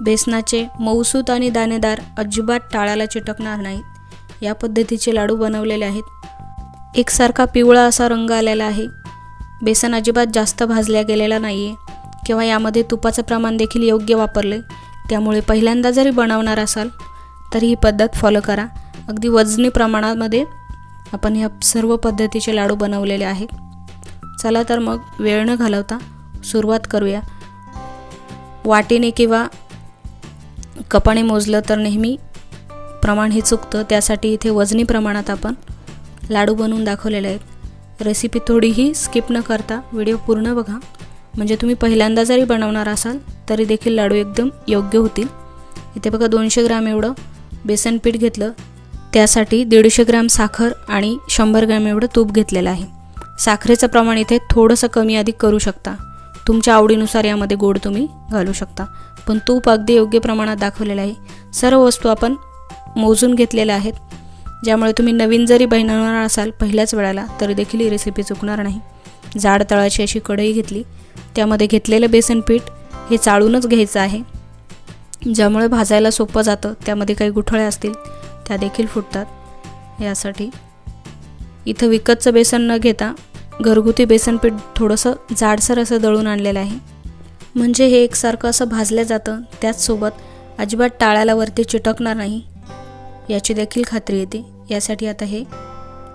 बेसनाचे मऊसूत आणि दाणेदार अजिबात टाळाला चिटकणार नाहीत. या पद्धतीचे लाडू बनवलेले आहेत. एकसारखा पिवळा असा रंग आलेला आहे. बेसन अजिबात जास्त भाजल्या गेलेला नाही आहे किंवा यामध्ये तुपाचं प्रमाण देखील योग्य वापरले त्यामुळे पहिल्यांदा जरी बनवणार असाल तरी ही पद्धत फॉलो करा. अगदी वजनी प्रमाणामध्ये आपण ह्या सर्व पद्धतीचे लाडू बनवलेले आहे चला तर मग वेळ न घालवता सुरुवात करूया. वाटीने किंवा कपाने मोजलं तर नेहमी प्रमाण हे चुकतं. त्यासाठी इथे वजनी प्रमाणात आपण लाडू बनवून दाखवलेले आहेत. रेसिपी थोडीही स्किप न करता व्हिडिओ पूर्ण बघा. म्हणजे तुम्ही पहिल्यांदा जरी बनवणार असाल तरी देखील लाडू एकदम योग्य होतील. इथे बघा दोनशे ग्रॅम एवढं बेसन पीठ घेतलं. त्यासाठी दीडशे ग्राम साखर आणि शंभर ग्रॅम एवढं तूप घेतलेलं आहे. साखरेचं प्रमाण इथे थोडंसं कमी अधिक करू शकता. तुमच्या आवडीनुसार यामध्ये गोड तुम्ही घालू शकता. पण तूप अगदी योग्य प्रमाणात दाखवलेलं आहे. सर्व वस्तू आपण मोजून घेतलेल्या आहेत. ज्यामुळे तुम्ही नवीन जरी बनवणार असाल पहिल्याच वेळेला तरी देखील ही रेसिपी चुकणार नाही. जाड तळाची अशी कढई घेतली. त्यामध्ये घेतलेलं बेसन पीठ हे चाळूनच घ्यायचं आहे. ज्यामुळे भाजायला सोपं जातं. त्यामध्ये काही गुठळ्या असतील त्या देखील फुटतात. यासाठी इथं विकतचं बेसन न घेता घरगुती बेसन पीठ थोडंसं जाडसर असं दळून आणलेलं आहे. म्हणजे हे एकसारखं असं भाजलं जातं त्याचसोबत अजिबात टाळ्याला वरती चिटकणार नाही. याची देखील खात्री येते. यासाठी आता हे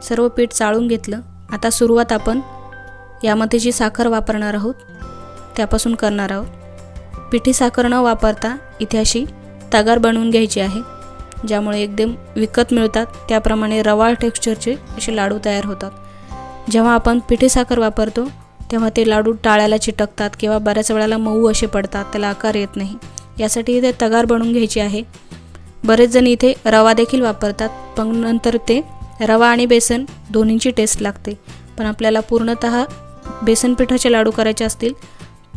सर्व पीठ चाळून घेतलं. आता सुरुवात आपण यामध्ये जी साखर वापरणार आहोत त्यापासून करणार आहोत. पिठी साखर न वापरता इथे अशी तगार बनवून घ्यायची आहे ज्यामुळे एकदम विकत मिळतात. त्याप्रमाणे रवाळ टेक्स्चरचे असे लाडू तयार होतात. जेव्हा आपण पिठी साखर वापरतो तेव्हा ते लाडू टाळ्याला चिटकतात किंवा बऱ्याच वेळेला मऊ असे पडतात त्याला आकार येत नाही. यासाठी इथे तगार बनवून घ्यायची आहे. बरेच जण इथे रवा देखील वापरतात पण नंतर ते रवा आणि बेसन दोन्हींची टेस्ट लागते. पण आपल्याला पूर्णत बेसन पिठाचे लाडू करायचे असतील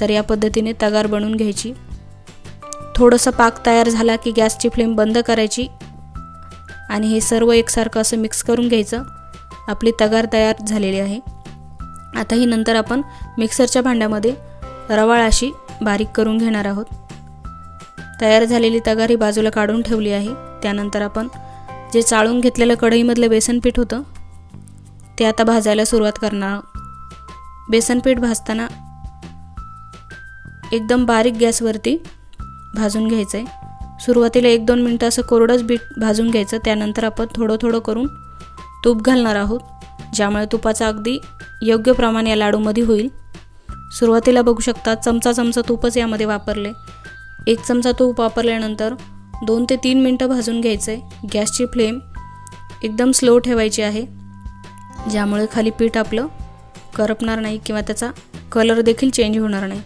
तर या पद्धतीने तगार बनवून घ्यायची. थोडंसं पाक तयार झाला की गॅसची फ्लेम बंद करायची आणि हे सर्व एकसारखं असं मिक्स करून घ्यायचं. आपली तगार तयार झालेली आहे. आता ही नंतर आपण मिक्सरच्या भांड्यामध्ये रवाळ अशी बारीक करून घेणार आहोत. तयार झालेली तगार ही बाजूला काढून ठेवली आहे. त्यानंतर आपण जे चाळून घेतलेलं कढईमधलं बेसनपीठ होतं ते आता भाजायला सुरुवात करणार आहोत. बेसनपीठ भाजताना एकदम बारीक गॅसवरती भाजून घ्यायचं आहे सुरुवातीला एक दोन मिनटं असं कोरडंच बीट भाजून घ्यायचं. त्यानंतर आपण थोडं थोडं करून तूप घालणार आहोत ज्यामुळे तुपाचा अगदी योग्य प्रमाण या लाडूमध्ये होईल. सुरुवातीला बघू शकता चमचा चमचा तूपच यामध्ये वापरले. एक चमचा तूप वापरल्यानंतर दोन ते तीन मिनटं भाजून घ्यायचं. आहे गॅसची फ्लेम एकदम स्लो ठेवायची आहे ज्यामुळे खाली पीठ आपलं करपणार नाही किंवा त्याचा कलर देखील चेंज होणार नाही.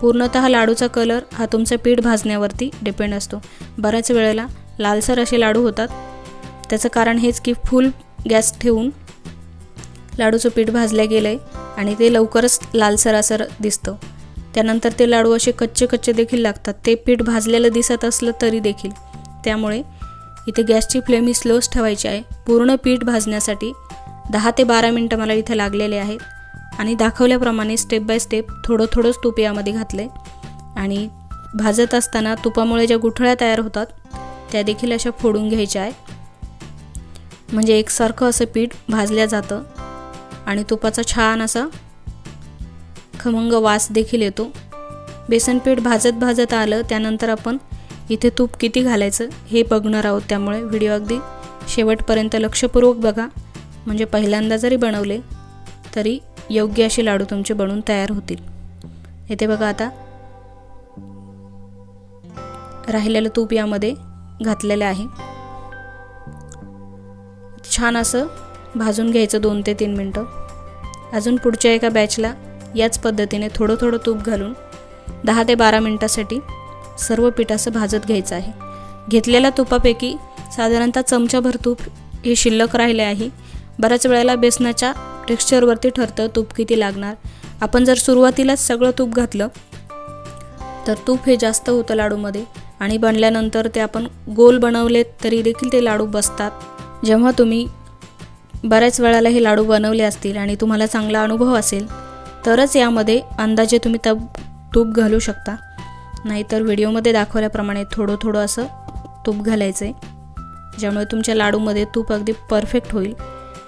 पूर्णतः लाडूचा कलर हा तुमचं पीठ भाजण्यावरती डिपेंड असतो. बऱ्याच वेळेला लालसर असे लाडू होतात. त्याचं कारण हेच की फुल गॅस ठेवून लाडूचं पीठ भाजलं गेलं आहे आणि ते लवकरच लालसरासर दिसतं. त्यानंतर ते लाडू असे कच्चे कच्चे देखील लागतात. ते पीठ भाजलेलं दिसत असलं तरी देखील. त्यामुळे इथे गॅसची फ्लेम ही स्लोच ठेवायची आहे. पूर्ण पीठ भाजण्यासाठी दहा ते बारा मिनटं मला इथे लागलेले आहेत. आणि दाखवल्याप्रमाणे स्टेप बाय स्टेप थोडं थोडंच तूप यामध्ये घातलं आहे आणि भाजत असताना तुपामुळे ज्या गुठळ्या तयार होतात त्या देखील अशा फोडून घ्यायच्या आहे म्हणजे एकसारखं असं पीठ भाजल्या जातं आणि तुपाचा छान असा खमंग वास देखील येतो. बेसन पीठ भाजत भाजत आलं त्यानंतर आपण इथे तूप किती घालायचं हे बघणार आहोत. त्यामुळे व्हिडिओ अगदी शेवटपर्यंत लक्षपूर्वक बघा. म्हणजे पहिल्यांदा जरी बनवले तरी योग्य असे लाडू तुमचे बनवून तयार होतील. येथे बघा आता. राहिलेलं तूप यामध्ये घातलेलं आहे. छान असं भाजून घ्यायचं दोन ते तीन मिनटं. अजून पुढच्या एका बॅचला याच पद्धतीने थोडं थोडं तूप घालून दहा ते बारा मिनटासाठी सर्व पीठ असं भाजत घ्यायचं आहे. घेतलेल्या तुपापैकी साधारणतः चमचाभर तूप हे शिल्लक राहिले आहे. बऱ्याच वेळेला बेसनाच्या टेक्स्चरवरती ठरतं तूप किती लागणार. आपण जर सुरुवातीलाच सगळं तूप घातलं तर तूप हे जास्त होतं लाडूमध्ये आणि बनल्यानंतर ते आपण गोल बनवले तरी देखील ते लाडू बसतात. जेव्हा तुम्ही बऱ्याच वेळाला हे लाडू बनवले असतील आणि तुम्हाला चांगला अनुभव असेल तरच यामध्ये अंदाजे तुम्ही तब तूप घालू शकता. नाहीतर व्हिडिओमध्ये दाखवल्याप्रमाणे थोडं थोडं असं तूप घालायचं आहे ज्यामुळे तुमच्या लाडूमध्ये तूप अगदी परफेक्ट होईल.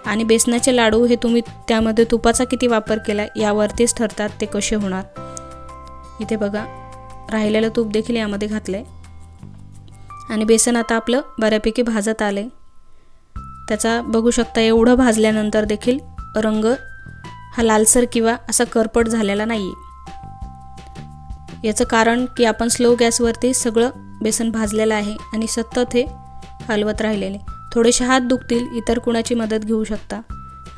आणि बेसनाचे लाडू हे तुम्ही त्यामध्ये तुपाचा किती वापर केला यावरतीच ठरतात ते कसे होणार. इथे बघा राहिलेलं तूप देखील यामध्ये घातलं आहे आणि बेसन आता आपलं बऱ्यापैकी भाजत आलं आहे त्याचा बघू शकता एवढं भाजल्यानंतर देखील रंग हा लालसर किंवा असा करपट झालेला नाही आहे याचं कारण की आपण स्लो गॅसवरती सगळं बेसन भाजलेलं आहे आणि सतत हे हलवत राहिलेले. थोडेसे हात दुखतील इतर कुणाची मदत घेऊ शकता.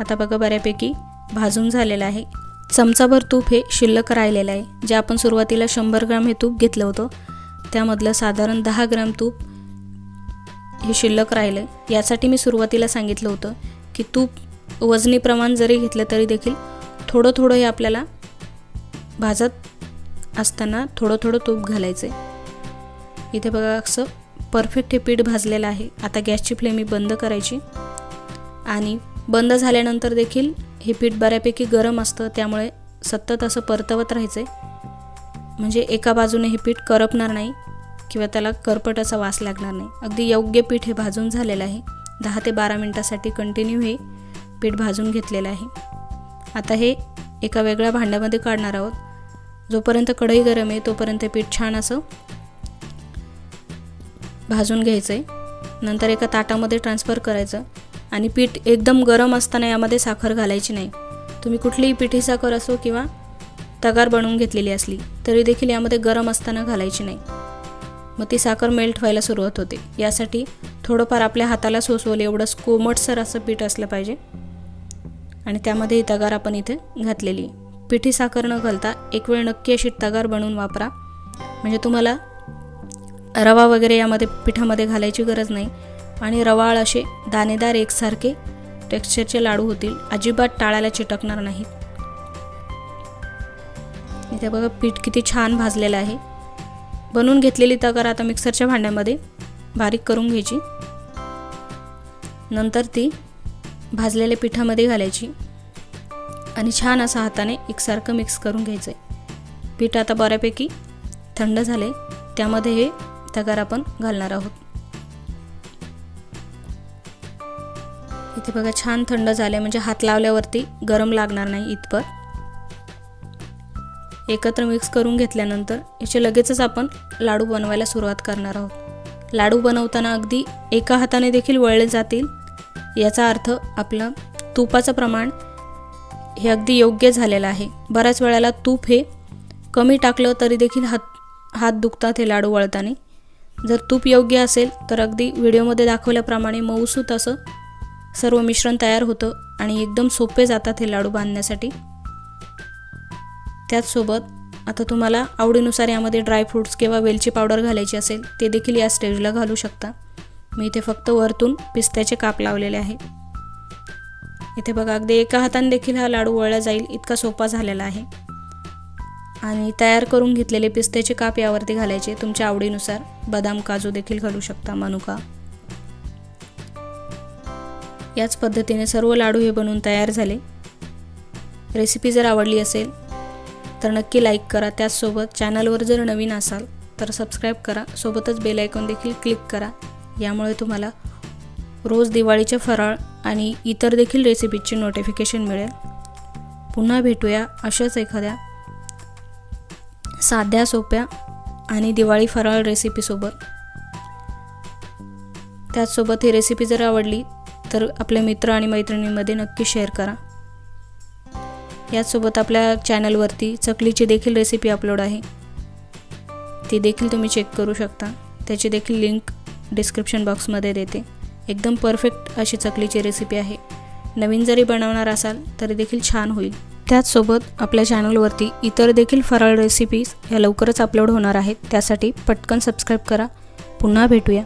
आता बघा बऱ्यापैकी भाजून झालेलं आहे. चमचाभर तूप हे शिल्लक राहिलेलं आहे. जे आपण सुरुवातीला शंभर ग्राम हे तूप घेतलं होतं त्यामधलं साधारण दहा ग्राम तूप हे शिल्लक राहिलं यासाठी मी सुरुवातीला सांगितलं होतं की तूप वजनी प्रमाण जरी घेतलं तरी देखील थोडं थोडं हे आपल्याला भाजत असताना थोडं थोडं तूप घालायचं आहे इथे बघा असं परफेक्ट हे पीठ भाजलेलं आहे. आता गॅसची फ्लेम ही बंद करायची. आणि बंद झाल्यानंतर देखील हे पीठ बऱ्यापैकी गरम असतं त्यामुळे सतत असं परतवत राहायचं आहे म्हणजे एका बाजूने हे पीठ करपणार नाही. किंवा त्याला करपट असा वास लागणार नाही. अगदी योग्य पीठ हे भाजून झालेलं आहे. दहा ते बारा मिनटासाठी कंटिन्यू हे पीठ भाजून घेतलेलं आहे. आता हे एका वेगळ्या भांड्यामध्ये काढणार आहोत. जोपर्यंत कढई गरम आहे तोपर्यंत पीठ छान असं भाजून घ्यायचं आहे नंतर एका ताटामध्ये ट्रान्सफर करायचं. आणि पीठ एकदम गरम असताना यामध्ये साखर घालायची नाही. तुम्ही कुठलीही पिठी साखर असो किंवा तगार बनवून घेतलेली असली तरी देखील यामध्ये गरम असताना घालायची नाही. मग ती साखर मेल्ट व्हायला सुरुवात होते. यासाठी थोडंफार आपल्या हाताला सोसवलं एवढंच कोमटसर असं पीठ असलं पाहिजे. आणि त्यामध्ये ही तगार आपण इथे घातलेली. पिठी साखर न घालता एक वेळ नक्की अशी तगार बनवून वापरा. म्हणजे तुम्हाला रवा वगैरे यामध्ये पिठामध्ये घालायची गरज नाही. आणि रवाळ असे दाणेदार एकसारखे टेक्स्चरचे लाडू होतील. अजिबात टाळायला चिटकणार नाहीत. इथे बघा पीठ किती छान भाजलेलं आहे. बनवून घेतलेली तगार आता मिक्सरच्या भांड्यामध्ये बारीक करून घ्यायची. नंतर ती भाजलेल्या पिठामध्ये घालायची. आणि छान असं हाताने एकसारखं मिक्स करून घ्यायचं आहे पीठ आता बऱ्यापैकी थंड झाले त्यामध्ये हे तगार आपण घालणार आहोत. इथे बघा छान थंड झाले म्हणजे हात लावल्यावरती गरम लागणार नाही इथपर. एकत्र मिक्स करून घेतल्यानंतर याचे लगेचच आपण लाडू बनवायला सुरुवात करणार आहोत. लाडू बनवताना अगदी एका हाताने देखील वळले जातील. याचा अर्थ आपलं तुपाचं प्रमाण हे अगदी योग्य झालेलं आहे. बऱ्याच वेळेला तूप हे कमी टाकलं तरी देखील हात हात दुखतात हे लाडू वळताना. जर तूप योग्य असेल तर अगदी व्हिडिओमध्ये दाखवल्याप्रमाणे मऊसूत असं सर्व मिश्रण तयार होतं आणि एकदम सोपे जातात हे लाडू बांधण्यासाठी. त्याचसोबत आता तुम्हाला आवडीनुसार यामध्ये ड्रायफ्रूट्स किंवा वेलची पावडर घालायची असेल ते देखील या स्टेजला घालू शकता. मी इथे फक्त वरतून पिस्त्याचे काप लावलेले आहे. इथे बघा अगदी एका हाताने देखील हा लाडू वळला जाईल इतका सोपा झालेला आहे. आणि तयार करून घेतलेले पिस्त्याचे काप यावरती घालायचे. तुमच्या आवडीनुसार बदाम काजू देखील घालू शकता मनुका. याच पद्धतीने सर्व लाडू हे बनवून तयार झाले. रेसिपी जर आवडली असेल तर नक्की लाईक करा. त्याचसोबत चॅनलवर जर नवीन असाल तर सबस्क्राईब करा. सोबतच बेल आयकॉन देखील क्लिक करा. यामुळे तुम्हाला रोज दिवाळीचे फराळ आणि इतर देखील रेसिपीची नोटिफिकेशन मिळेल. पुन्हा भेटूया अशाच एखाद्या साध्या सोप्या आणि दिवाळी फराळ रेसिपीसोबत त्याचसोबत ही रेसिपी जर आवडली तर आपल्या मित्र आणि मैत्रिणींमध्ये नक्की शेअर करा. याचसोबत आपल्या चॅनलवरती चकलीची देखील रेसिपी अपलोड आहे. ती देखील तुम्ही चेक करू शकता. त्याची देखील लिंक डिस्क्रिप्शन बॉक्समध्ये देते. एकदम परफेक्ट अशी चकलीची रेसिपी आहे. नवीन जरी बनवणार असाल तरी देखील छान होईल. त्याचसोबत आपल्या चॅनलवरती इतर देखील फराळ रेसिपीज ह्या लवकरच अपलोड होणार आहेत. त्यासाठी पटकन सबस्क्राईब करा. पुन्हा भेटूया.